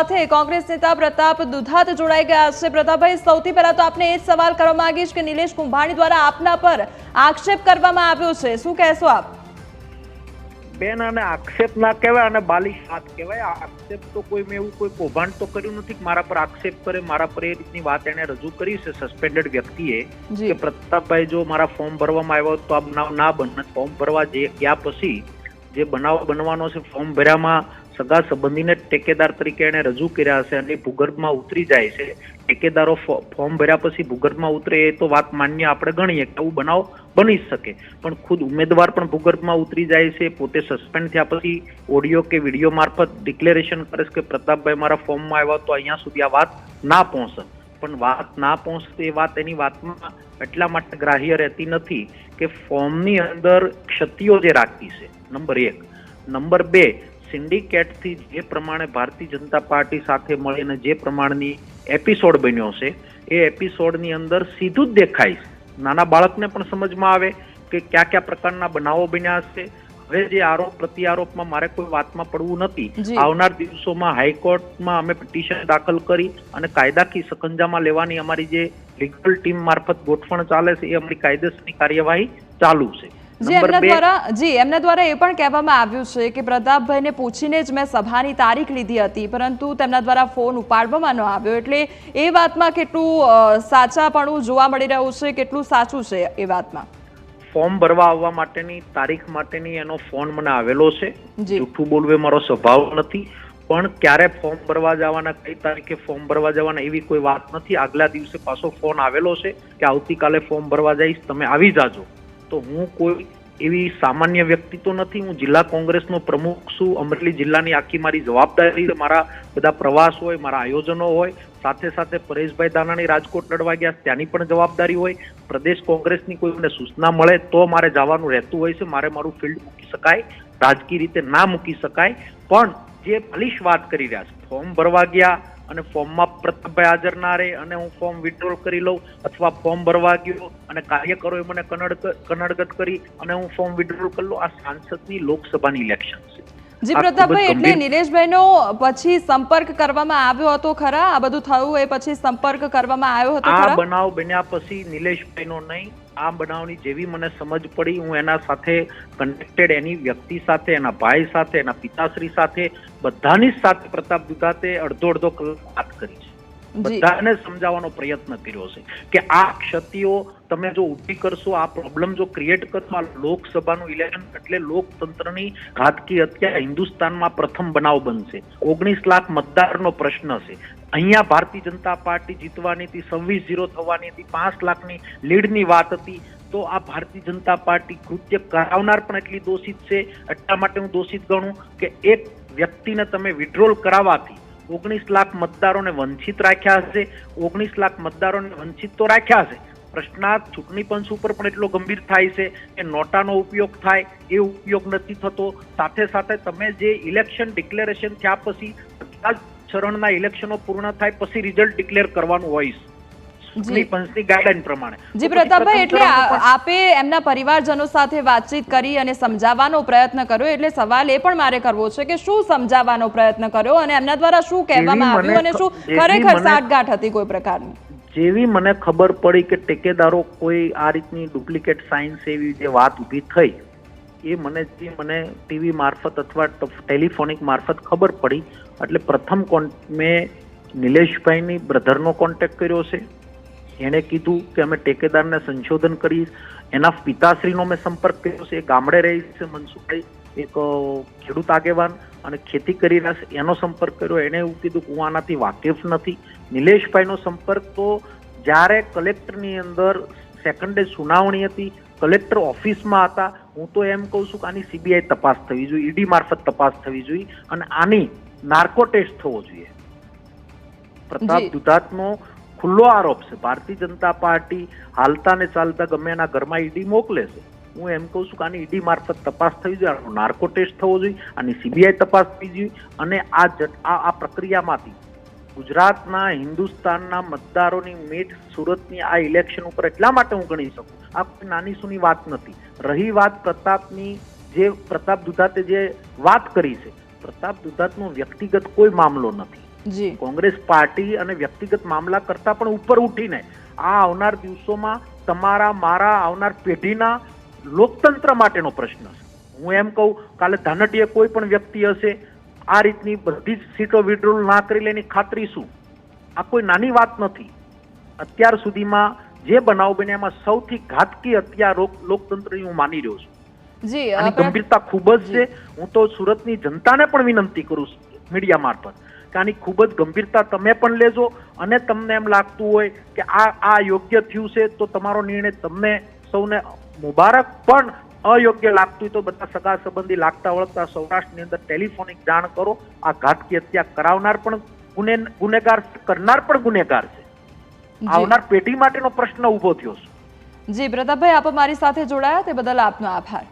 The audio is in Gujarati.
સાથે કોંગ્રેસ નેતા પ્રતાપ દુધાત જોડાઈ ગયા છે. પ્રતાપભાઈ સૌથી પહેલા તો આપને એ જ સવાલ કરવા માંગીશ કે નિલેશ કુંભાણી દ્વારા આપના પર આક્ષેપ કરવામાં આવ્યો છે. શું કહેશો આપ? બેન અને આક્ષેપ ના કહેવાય અને બાલિશ વાત કહેવાય. આક્ષેપ તો કોઈ મેં એવું કોઈ કૌભાંડ તો કર્યું નથી મારા પર આક્ષેપ કરે મારા પર એ રીતની વાત એને રજૂ કરી છે સસ્પેન્ડેડ વ્યક્તિએ કે પ્રતાપભાઈ જો મારા ફોર્મ ભરવામાં આવ્યો તો આ બનાવ ના બને ફોર્મ ભરવા જે ગયા પછી જે બનાવ બનવાનો છે ફોર્મ ભર્યામાં સગા સંબંધીને ટેકેદાર તરીકે એને રજૂ કર્યા હશે અને ભૂગર્ભમાં ઉતરી જાય છે. ટેકેદારો ફોર્મ ભર્યા પછી ભૂગર્ભમાં ઉતરે એ તો વાત માન્ય આપણે ગણીએ કે આવું બનાવ બની શકે. પણ ખુદ ઉમેદવાર પણ ભૂગર્ભમાં ઉતરી જાય છે. પોતે સસ્પેન્ડ થયા પછી ઓડિયો કે વીડિયો મારફત ડિક્લેરેશન કરે છે કે પ્રતાપભાઈ મારા ફોર્મમાં આવ્યા તો અહીંયા સુધી આ વાત ના પહોંચે. પણ વાત ના પહોંચતી એ વાત એની વાતમાં એટલા માટે ગ્રાહ્ય રહેતી નથી કે ફોર્મની અંદર ક્ષતિઓ જે રાખતી છે. નંબર એક. નંબર બે સિન્ડિકેટથી જે પ્રમાણે ભારતીય જનતા પાર્ટી સાથે મળીને જે પ્રમાણની એપિસોડ બન્યો છે એ એપિસોડની અંદર સીધું જ દેખાય છે. નાના બાળકને પણ સમજમાં આવે કે કયા કયા પ્રકારના બનાવો બન્યા છે. હવે જે આરોપ પ્રત્યારોપમાં મારે કોઈ વાતમાં પડવું નથી. આવનાર દિવસોમાં હાઈકોર્ટમાં અમે પિટિશન દાખલ કરી અને કાયદાકી સકંજામાં લેવાની અમારી જે લીગલ ટીમ મારફત ગોઠવણ ચાલે છે એ અમારી કાયદેસરની કાર્યવાહી ચાલુ છે. જી એમના દ્વારા જી એમના દ્વારા એ પણ કહેવામાં આવ્યું છે કે પ્રતાપભાઈને પૂછીને જ મેં સભાની તારીખ લીધી હતી પરંતુ તેમના દ્વારા ફોન ઉપાડવામાં ન આવ્યો. એટલે એ વાતમાં કેટલું સાચાપણું જોવા મળી રહ્યું છે? કેટલું સાચું છે એ વાતમાં? ફોર્મ ભરવા આવવા માટેની તારીખ માટેની એનો ફોન મને આવેલો છે. જૂઠું બોલવું મારો સ્વભાવ નથી. પણ ક્યારે ફોર્મ ભરવા જવાના કઈ તારીખે ફોર્મ ભરવા જવાના એવી કોઈ વાત નથી. આગલા દિવસે પાછો ફોન આવેલો છે કે આવતીકાલે ફોર્મ ભરવા જઈશ તમે આવી જાજો. તો હું કોઈ એવી સામાન્ય વ્યક્તિ તો નથી. હું જિલ્લા કોંગ્રેસનો પ્રમુખ છું. અમરેલી જિલ્લાની આખી મારી જવાબદારી મારા બધા પ્રવાસ હોય, મારા આયોજનો હોય, સાથે સાથે પરેશભાઈ દાનાણી રાજકોટ લડવા ગયા, ત્યાંની પણ જવાબદારી હોય. પ્રદેશ કોંગ્રેસની કોઈ મને સૂચના મળે તો મારે જવાનું રહેતું હોય છે. મારે મારું ફિલ્ડ મૂકી શકાય, રાજકીય રીતે ના મૂકી શકાય. પણ જે પલિશ વાત કરી રહ્યા છે, ફોર્મ ભરવા ગયા અને ફોર્મમાં પ્રતાપભાઈ હાજર ના રહે અને હું ફોર્મ વિડ્રોલ કરી લઉં અથવા ફોર્મ ભરવા ગયો અને કાર્યકરોએ મને કનડ કનડગત કરી અને હું ફોર્મ વિડ્રોલ કરી લઉં. આ સાંસદની લોકસભાની ઇલેક્શન છે. જી પ્રતાપભાઈ એટલે નિલેશભાઈનો પછી સંપર્ક કરવામાં આવ્યો હતો ખરા? આ બધું થયું એ પછી સંપર્ક કરવામાં આવ્યો હતો આ બનાવ બન્યા પછી નિલેશભાઈનો નહીં આ બનાવની જેવી મને સમજ પડી. હું એના સાથે કનેક્ટેડ એની વ્યક્તિ સાથે એના ભાઈ સાથે એના પિતાશ્રી સાથે બધાની સાથે પ્રતાપ દુધાતે અડધો અડધો કલાક વાત કરી છે. બધાને સમજાવવાનો પ્રયત્ન કર્યો છે કે આ ક્ષતિઓ તમે જો ઊભી કરશો, આ પ્રોબ્લેમ જો ક્રિએટ કરશો, આ લોકસભાનું ઇલેક્શન એટલે લોકતંત્રની ઘાતકી હત્યા હિન્દુસ્તાનમાં પ્રથમ બનાવ બનશે. ઓગણીસ લાખ મતદારનો પ્રશ્ન છે. અહીંયા ભારતીય જનતા પાર્ટી જીતવાની હતી છવ્વીસ ઝીરો થવાની હતી, પાંચ લાખની લીડની વાત હતી. તો આ ભારતીય જનતા પાર્ટી કૃત્ય કરાવનાર પણ એટલી દોષિત છે. એટલા માટે હું દોષિત ગણું કે એક વ્યક્તિને તમે વિડ્રોલ કરાવવાથી ઓગણીસ લાખ મતદારોને વંચિત રાખ્યા હશે. ઓગણીસ લાખ મતદારોને વંચિત તો રાખ્યા હશે. પ્રશ્નાર્થ ચૂંટણી પંચ ઉપર પણ એટલો ગંભીર થાય છે કે નોટાનો ઉપયોગ થાય એ ઉપયોગ નથી થતો. સાથે સાથે તમે જે ઇલેક્શન ડિક્લેરેશન થયા પછી બધા જ ચરણના ઇલેક્શનો પૂર્ણ થાય પછી રિઝલ્ટ ડિક્લેર કરવાનું હોય છે. પંચની ગાઈડલાઈન પ્રમાણે. જી પ્રતાપભાઈ એટલે આપે એમના પરિવારજનો સાથે વાતચીત કરી અને સમજાવવાનો પ્રયત્ન કર્યો. એટલે સવાલ એ પણ મારે કરવો છે કે શું સમજાવવાનો પ્રયત્ન કર્યો અને એમના દ્વારા શું કહેવામાં આવ્યું અને શું ખરેખર હતી કોઈ પ્રકારની? જેવી મને ખબર પડી કે ટેકેદારો કોઈ આ રીતની ડુપ્લિકેટ સાયન્સ એવી જે વાત ઊભી થઈ એ મને જે મને ટીવી મારફત અથવા ટેલિફોનિક મારફત ખબર પડી. એટલે પ્રથમ કોન મેં નિલેશભાઈની બ્રધરનો કોન્ટેક્ટ કર્યો છે. એણે કીધું કે અમે ટેકેદારને સંશોધન કરી એના પિતાશ્રીનો મેં સંપર્ક કર્યો છે. એ ગામડે રહે છે મનસુખભાઈ એક ખેડૂત આગેવાન અને ખેતી કરી રહ્યા છે. એનો સંપર્ક કર્યો. એણે એવું કીધું કે હું આનાથી વાકેફ નથી. નિલેશભાઈનો સંપર્ક તો જ્યારે કલેક્ટરની અંદર સેકન્ડ ડે સુનાવણી હતી કલેક્ટર ઓફિસમાં હતા. હું તો એમ કહું છું કે આની સીબીઆઈ તપાસ થવી જોઈએ. ઈડી મારફત તપાસ થવી જોઈએ અને આની નાર્કો ટેસ્ટ થવો જોઈએ. પ્રતાપ દુધાતનો ખુલ્લો આરોપ છે. ભારતીય જનતા પાર્ટી હાલતા ને ચાલતા ગમે એના ઘરમાં ઈડી મોકલે છે. હું એમ કહું છું કે આની ઈડી મારફત તપાસ થવી જોઈએ, આનો નાર્કો ટેસ્ટ થવો જોઈએ, આની સીબીઆઈ તપાસ થવી જોઈએ અને આ આ પ્રક્રિયામાંથી ગુજરાતના, હિન્દુસ્તાનના મતદારોની મેટ સુરતની આ ઇલેક્શન ઉપર એટલા માટે હું ગણી શકું. આ કોઈ નાની સુની વાત નથી. રહી વાત પ્રતાપની જે, પ્રતાપ દુધાતે જે વાત કરી છે, પ્રતાપ દુધાતનો વ્યક્તિગત કોઈ મામલો નથી. કોંગ્રેસ પાર્ટી અને વ્યક્તિગત મામલા કરતા પણ ઉપર ઉઠીને આ આવનાર દિવસોમાં તમારા મારા આવનાર પેઢીના લોકતંત્ર માટેનો પ્રશ્ન છે. હું એમ કહું કાલે ધાનટીએ કોઈ પણ વ્યક્તિ હશે આ રીતની બધી જ સીટો વિડ્રોલ ના કરી લેની ખાતરી શું? આ કોઈ નાની વાત નથી. અત્યાર સુધીમાં જે બનાવ બન્યા એમાં સૌથી ઘાતકી હત્યા લોક- લોકતંત્રની હું માની રહ્યો છું. જી ગંભીરતા ખૂબ જ છે. હું તો સુરતની જનતાને પણ વિનંતી કરું છું મીડિયા મારફત. કે આની ખૂબ જ ગંભીરતા તમે પણ લેજો અને તમને એમ લાગતું હોય કે આ આ યોગ્ય થયું છે તો તમારો નિર્ણય તમને સૌને મુબારક. પણ અયોગ્ય લાગતું હોય તો બધા સગા સંબંધી લાગતા વળગતા સૌરાષ્ટ્રની અંદર ટેલિફોનિક જાણ કરો. આ ઘાતકી હત્યા કરાવનાર પણ ગુને ગુનેગાર કરનાર પણ ગુનેગાર છે. આવનાર પેઢી માટેનો પ્રશ્ન ઊભો થયો છે. જી પ્રતાપભાઈ આપ અમારી સાથે જોડાયા તે બદલ આપનો આભાર.